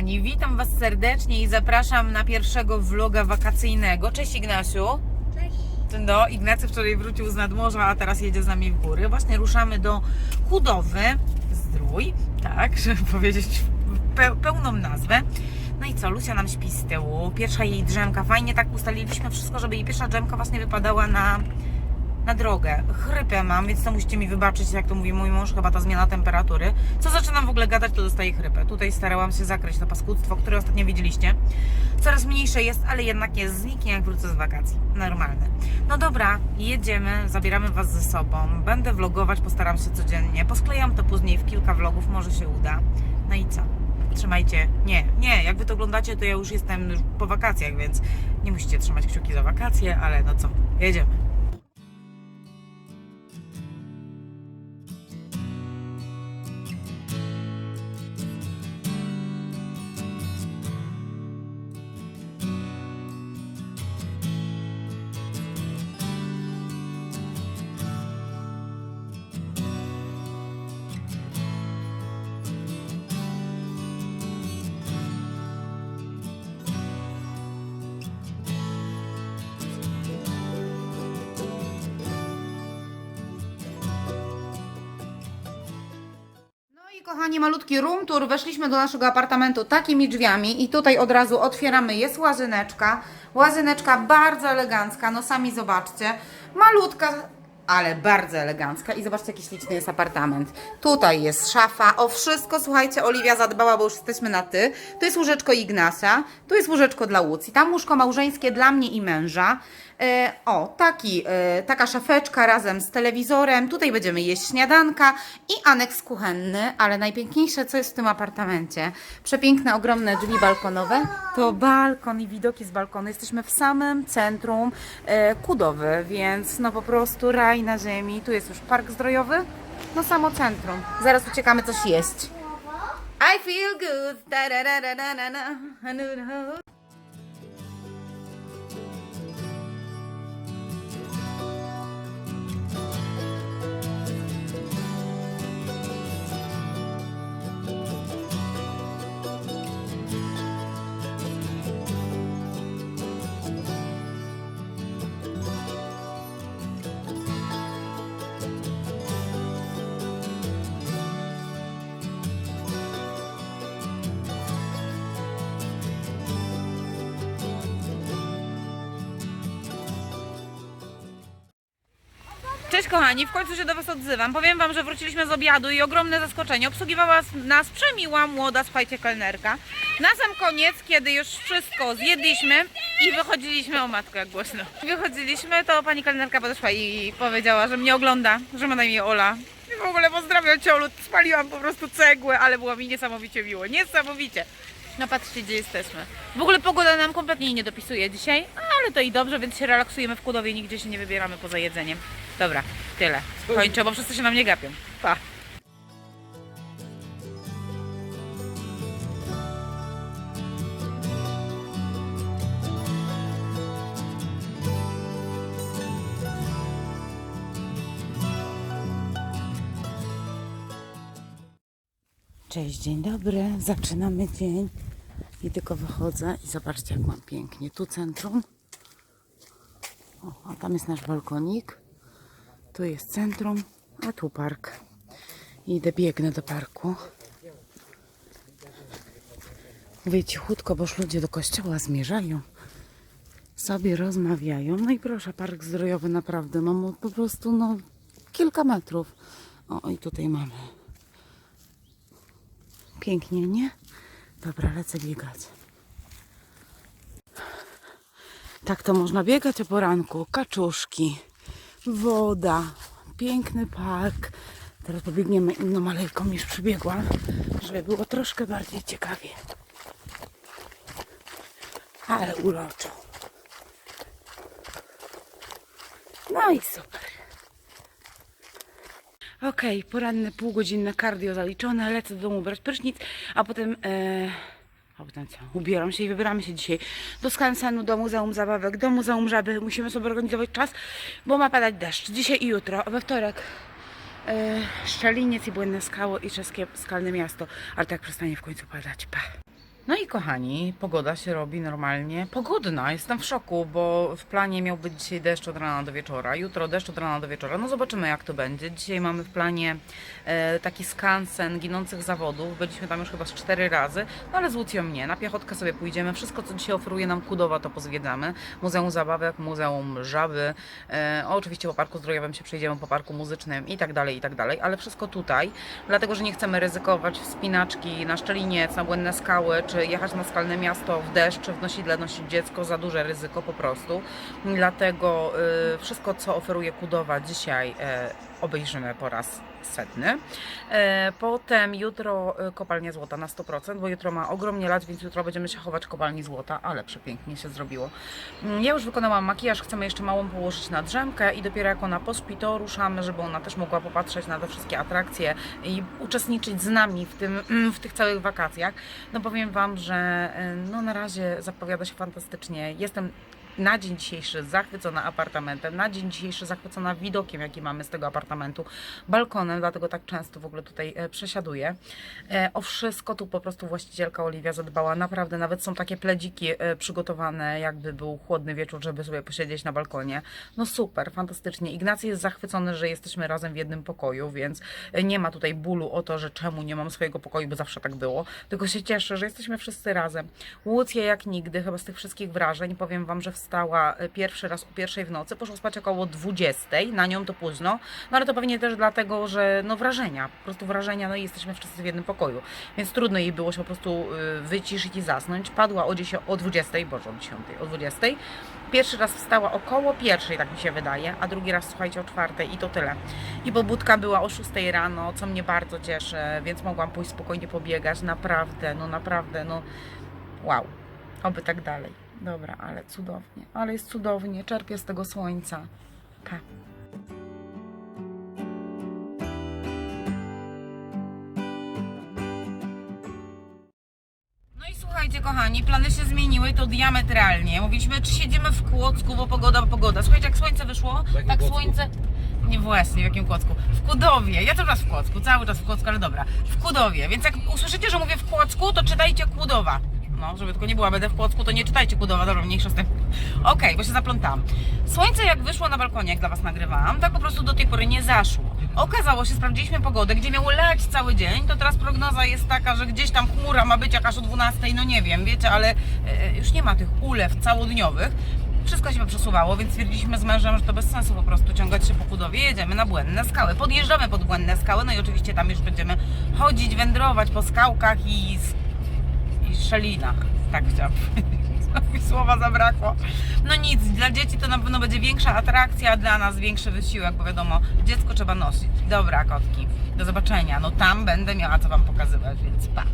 kochani, witam Was serdecznie i zapraszam na pierwszego vloga wakacyjnego. Cześć Ignasiu. Cześć. No, Ignacy wczoraj wrócił z nadmorza, a teraz jedzie z nami w góry. Właśnie ruszamy do Chudowy, Zdrój, tak, żeby powiedzieć pe pełną nazwę. No i co, Lucia nam śpi z tyłu, pierwsza jej drzemka, fajnie tak ustaliliśmy wszystko, żeby jej pierwsza drzemka właśnie wypadała na, na drogę. Chrypę mam, więc to musicie mi wybaczyć, jak to mówi mój mąż, chyba ta zmiana temperatury. Co zaczynam w ogóle gadać, to dostaję chrypę. Tutaj starałam się zakryć to paskudztwo, które ostatnio widzieliście. Coraz mniejsze jest, ale jednak jest, zniknie jak wrócę z wakacji. Normalne. No dobra, jedziemy, zabieramy Was ze sobą. Będę vlogować, postaram się codziennie. Posklejam to później w kilka vlogów, może się uda. No i co? Trzymajcie. Nie, nie, jak Wy to oglądacie, to ja już jestem po wakacjach, więc nie musicie trzymać kciuki za wakacje, ale no co, jedziemy. Kochani, malutki room tour. Weszliśmy do naszego apartamentu takimi drzwiami i tutaj od razu otwieramy. Jest łazyneczka. Łazyneczka bardzo elegancka, no sami zobaczcie. Malutka, ale bardzo elegancka. I zobaczcie, jaki śliczny jest apartament. Tutaj jest szafa. O wszystko, słuchajcie, Oliwia zadbała, bo już jesteśmy na ty. Tu jest łóżeczko Ignasia. Tu jest łóżeczko dla Łucji. Tam łóżko małżeńskie dla mnie i męża. E, o, taki, e, taka szafeczka razem z telewizorem. Tutaj będziemy jeść śniadanka i aneks kuchenny, ale najpiękniejsze, co jest w tym apartamencie. Przepiękne, ogromne drzwi balkonowe. To balkon i widoki z balkonu. Jesteśmy w samym centrum e, Kudowy, więc no po prostu raj na ziemi. Tu jest już park zdrojowy. No samo centrum. Zaraz uciekamy coś jeść. I feel good. Cześć kochani, w końcu się do Was odzywam. Powiem Wam, że wróciliśmy z obiadu i ogromne zaskoczenie. Obsługiwała nas przemiła, młoda, słuchajcie, kelnerka. Na sam koniec, kiedy już wszystko zjedliśmy i wychodziliśmy, o matko jak głośno, wychodziliśmy, to pani kelnerka podeszła i powiedziała, że mnie ogląda, że ma na imię Ola. I w ogóle pozdrawiam Cię Olu, spaliłam po prostu cegłę, ale było mi niesamowicie miło, niesamowicie. No patrzcie, gdzie jesteśmy. W ogóle pogoda nam kompletnie nie dopisuje dzisiaj, ale to i dobrze, więc się relaksujemy w Kudowie, nigdzie się nie wybieramy poza jedzeniem. Dobra, tyle. Kończę, bo wszyscy się na mnie gapią. Pa. Cześć, dzień dobry. Zaczynamy dzień. I tylko wychodzę i zobaczcie, jak mam pięknie. Tu centrum. O, a tam jest nasz balkonik. Tu jest centrum, a tu park. Idę, biegnę do parku. Mówię cichutko, bo już ludzie do kościoła zmierzają. Sobie rozmawiają. No i proszę, park zdrojowy naprawdę, no mo- po prostu, no kilka metrów. O, i tutaj mamy Pięknie, nie? Dobra, lecę biegać. Tak to można biegać o poranku. Kaczuszki, woda, piękny park. Teraz pobiegniemy inną alejką niż przybiegłam, żeby było troszkę bardziej ciekawie. Ale uroczo. No i super. Okej, poranne półgodzinne cardio zaliczone, lecę do domu brać prysznic, a potem, e, a potem co, ubieram się i wybieramy się dzisiaj do skansenu, do Muzeum Zabawek, do Muzeum Żaby. Musimy sobie organizować czas, bo ma padać deszcz. Dzisiaj i jutro, we wtorek e, Szczeliniec i Błędne Skały i Czeskie Skalne Miasto, ale tak przestanie w końcu padać. Pa. No i kochani, pogoda się robi normalnie pogodna. Jestem w szoku, bo w planie miał być dzisiaj deszcz od rana do wieczora, jutro deszcz od rana do wieczora. No zobaczymy jak to będzie. Dzisiaj mamy w planie e, taki skansen ginących zawodów. Byliśmy tam już chyba z cztery razy, no ale z Łucją nie. Na piechotkę sobie pójdziemy. Wszystko co dzisiaj oferuje nam Kudowa to pozwiedzamy. Muzeum Zabawek, Muzeum Żaby. E, oczywiście po Parku Zdrojowym się przejdziemy, po Parku Muzycznym i tak dalej, i tak dalej. Ale wszystko tutaj, dlatego że nie chcemy ryzykować wspinaczki na Szczeliniec, na Błędne Skały, czy jechać na Skalne Miasto w deszcz, czy w nosidle nosić dziecko, za duże ryzyko po prostu. Dlatego y, wszystko, co oferuje Kudowa dzisiaj y, obejrzymy po raz setny. E, Potem jutro y, kopalnia złota na 100%, bo jutro ma ogromnie lat, więc jutro będziemy się chować kopalni złota, ale przepięknie się zrobiło. Mm, Ja już wykonałam makijaż, chcemy jeszcze małą położyć na drzemkę i dopiero jak ona pośpi, to ruszamy, żeby ona też mogła popatrzeć na te wszystkie atrakcje i uczestniczyć z nami w, tym, mm, w tych całych wakacjach. No powiem Wam, że y, no na razie zapowiada się fantastycznie. Jestem na dzień dzisiejszy zachwycona apartamentem, na dzień dzisiejszy zachwycona widokiem, jaki mamy z tego apartamentu, balkonem, dlatego tak często w ogóle tutaj e, przesiaduję. E, o wszystko tu po prostu właścicielka Oliwia zadbała, naprawdę, nawet są takie pledziki e, przygotowane, jakby był chłodny wieczór, żeby sobie posiedzieć na balkonie. No super, fantastycznie. Ignacy jest zachwycony, że jesteśmy razem w jednym pokoju, więc nie ma tutaj bólu o to, że czemu nie mam swojego pokoju, bo zawsze tak było, tylko się cieszę, że jesteśmy wszyscy razem. Łucja jak nigdy, chyba z tych wszystkich wrażeń, powiem Wam, że wstała e, pierwszy raz o pierwszej w nocy, poszła spać około 20, na nią to późno, no ale to pewnie też dlatego, że no wrażenia, po prostu wrażenia, no i jesteśmy wszyscy w jednym pokoju, więc trudno jej było się po prostu y, wyciszyć i zasnąć. Padła o, 10, o 20, boże o 10, o 20. Pierwszy raz wstała około pierwszej, tak mi się wydaje, a drugi raz, słuchajcie, o czwartej i to tyle. I pobudka była o 6 rano, co mnie bardzo cieszy, więc mogłam pójść spokojnie pobiegać, naprawdę, no naprawdę, no wow, oby tak dalej. Dobra, ale cudownie, ale jest cudownie, czerpię z tego słońca. Pa. No i słuchajcie, kochani, plany się zmieniły to diametralnie. Mówiliśmy, czy siedzimy w Kłodzku, bo pogoda, pogoda. Słuchajcie, jak słońce wyszło, tak Kłodzku? słońce... Nie właśnie, w jakim Kłodzku? W Kudowie. Ja cały czas w Kłodzku, cały czas w Kłodzku, ale dobra. W Kudowie, więc jak usłyszycie, że mówię w Kłodzku, to czytajcie Kudowa. No, żeby tylko nie była, będę w Kłodzku, to nie czytajcie Kudowa, dobra, mniejsza z tym. Okej, bo się zaplątałam. Słońce jak wyszło na balkonie, jak dla Was nagrywałam, tak po prostu do tej pory nie zaszło. Okazało się, sprawdziliśmy pogodę, gdzie miało leć cały dzień, to teraz prognoza jest taka, że gdzieś tam chmura ma być jakaś o 12, no nie wiem, wiecie, ale e, już nie ma tych ulew całodniowych. Wszystko się przesuwało, więc stwierdziliśmy z mężem, że to bez sensu po prostu ciągać się po Kudowie. Jedziemy na Błędne Skały. Podjeżdżamy pod Błędne Skały, no i oczywiście tam już będziemy chodzić, wędrować po skałkach i, i szelinach. Tak chciałam powiedzieć. Mi słowa zabrakło. No nic, dla dzieci to na pewno będzie większa atrakcja, a dla nas większy wysiłek, bo wiadomo, dziecko trzeba nosić. Dobra, kotki, do zobaczenia. No tam będę miała co Wam pokazywać, więc pa.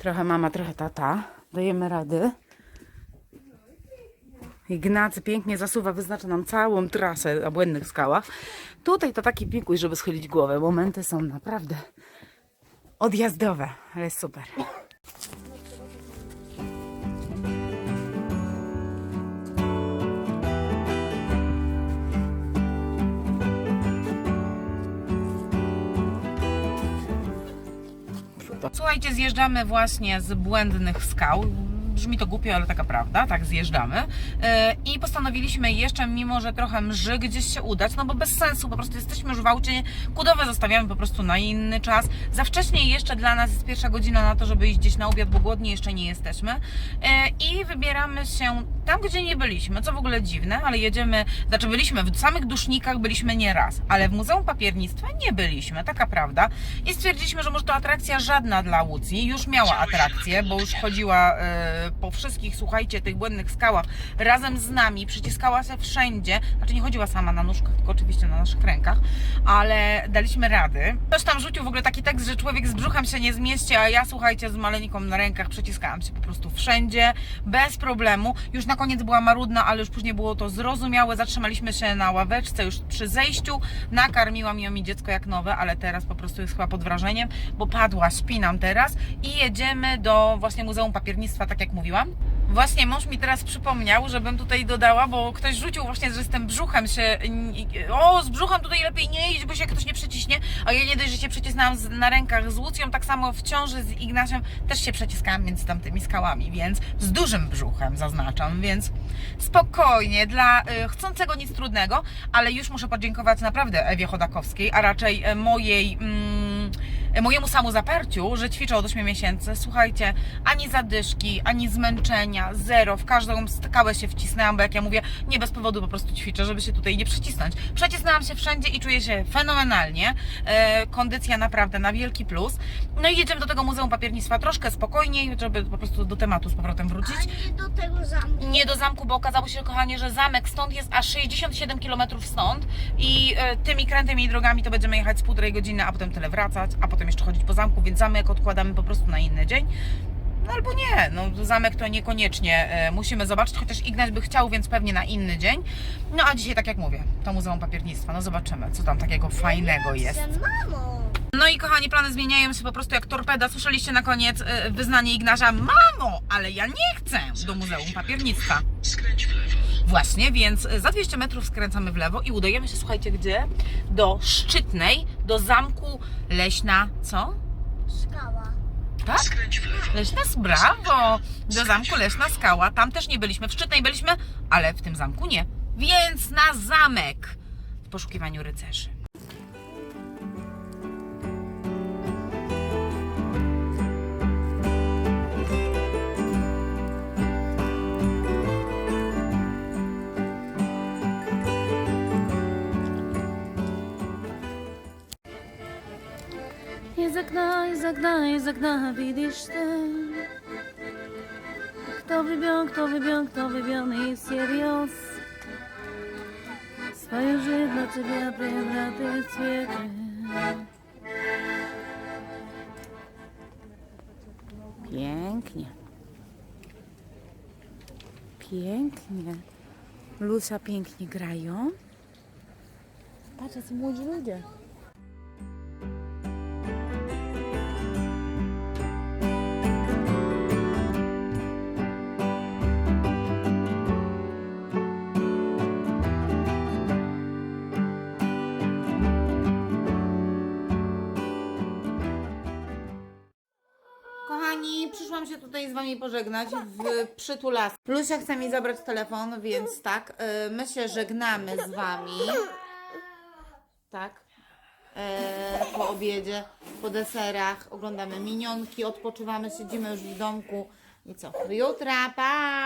Trochę mama, trochę tata. Dajemy rady. Ignacy pięknie zasuwa, wyznacza nam całą trasę na błędnych skałach. Tutaj to taki pikuj, żeby schylić głowę. Momenty są naprawdę odjazdowe, ale super. Słuchajcie, zjeżdżamy właśnie z błędnych skał. Brzmi to głupio, ale taka prawda, tak zjeżdżamy. E, I postanowiliśmy jeszcze, mimo że trochę mrzy, gdzieś się udać, no bo bez sensu, po prostu jesteśmy już w aucie, kudowe zostawiamy po prostu na inny czas. Za wcześnie jeszcze dla nas jest pierwsza godzina na to, żeby iść gdzieś na obiad, bo głodni jeszcze nie jesteśmy. E, I wybieramy się tam, gdzie nie byliśmy, co w ogóle dziwne, ale jedziemy, znaczy byliśmy w samych dusznikach, byliśmy nie raz, ale w Muzeum Papiernictwa nie byliśmy, taka prawda. I stwierdziliśmy, że może to atrakcja żadna dla Łucji, już miała atrakcję, bo już chodziła e, po wszystkich, słuchajcie, tych błędnych skałach razem z nami, przyciskała się wszędzie, znaczy nie chodziła sama na nóżkach, tylko oczywiście na naszych rękach, ale daliśmy rady. Ktoś tam rzucił w ogóle taki tekst, że człowiek z brzuchem się nie zmieści, a ja, słuchajcie, z maleńką na rękach przeciskałam się po prostu wszędzie, bez problemu. Już na koniec była marudna, ale już później było to zrozumiałe. Zatrzymaliśmy się na ławeczce już przy zejściu. Nakarmiłam ją mi dziecko jak nowe, ale teraz po prostu jest chyba pod wrażeniem, bo padła, śpi nam teraz i jedziemy do właśnie Muzeum Papiernictwa, tak jak mówiłam. Właśnie mąż mi teraz przypomniał, żebym tutaj dodała, bo ktoś rzucił właśnie, że z tym brzuchem się. O, z brzuchem tutaj lepiej nie iść, bo się ktoś nie przeciśnie. A ja nie dość, że się przycisnęłam na rękach z Łucją, tak samo w ciąży z Ignaciem też się przeciskałam między tamtymi skałami, więc z dużym brzuchem zaznaczam, więc spokojnie, dla y, chcącego nic trudnego, ale już muszę podziękować naprawdę Ewie Chodakowskiej, a raczej e, mojej. Mm, mojemu samozaparciu, że ćwiczę od 8 miesięcy. Słuchajcie, ani zadyszki, ani zmęczenia, zero. W każdą skałę się wcisnęłam, bo jak ja mówię, nie bez powodu po prostu ćwiczę, żeby się tutaj nie przycisnąć. Przecisnęłam się wszędzie i czuję się fenomenalnie. E, kondycja naprawdę na wielki plus. No i jedziemy do tego Muzeum Papiernictwa troszkę spokojniej, żeby po prostu do tematu z powrotem wrócić. A nie do tego zamku. Nie do zamku, bo okazało się, kochanie, że zamek stąd jest aż 67 km stąd i e, tymi krętymi drogami to będziemy jechać z półtorej godziny, a potem tyle wracać, a potem jeszcze chodzić po zamku, więc zamek odkładamy po prostu na inny dzień. No albo nie, no zamek to niekoniecznie e, musimy zobaczyć, chociaż Ignaś by chciał, więc pewnie na inny dzień. No a dzisiaj, tak jak mówię, to Muzeum Papiernictwa, no zobaczymy, co tam takiego fajnego jest. No i kochani, plany zmieniają się po prostu jak torpeda. Słyszeliście na koniec e, wyznanie Ignasza, mamo, ale ja nie chcę do Muzeum Papiernictwa. Skręć w lewo. Właśnie, więc za 200 metrów skręcamy w lewo i udajemy się, słuchajcie, gdzie? Do Szczytnej, do zamku Leśna, co? Skała. Tak? Skręć w lewo. Leśna, brawo! Do zamku Leśna Skała. Tam też nie byliśmy. W Szczytnej byliśmy, ale w tym zamku nie. Więc na zamek w poszukiwaniu rycerzy. Из окна, из окна, из окна видишь ты Кто влюблен, кто влюблен, кто влюблен и всерьез Свою жизнь для тебя превратит в цветы Pięknie. Pięknie. Lucia pięknie grają. Patrz, jacy młodzi ludzie. Przyszłam się tutaj z Wami pożegnać w przytulas. Lucia chce mi zabrać telefon, więc tak, y, my się żegnamy z Wami. Tak. E, po obiedzie, po deserach, oglądamy minionki, odpoczywamy, siedzimy już w domku. I co? Do jutra, pa!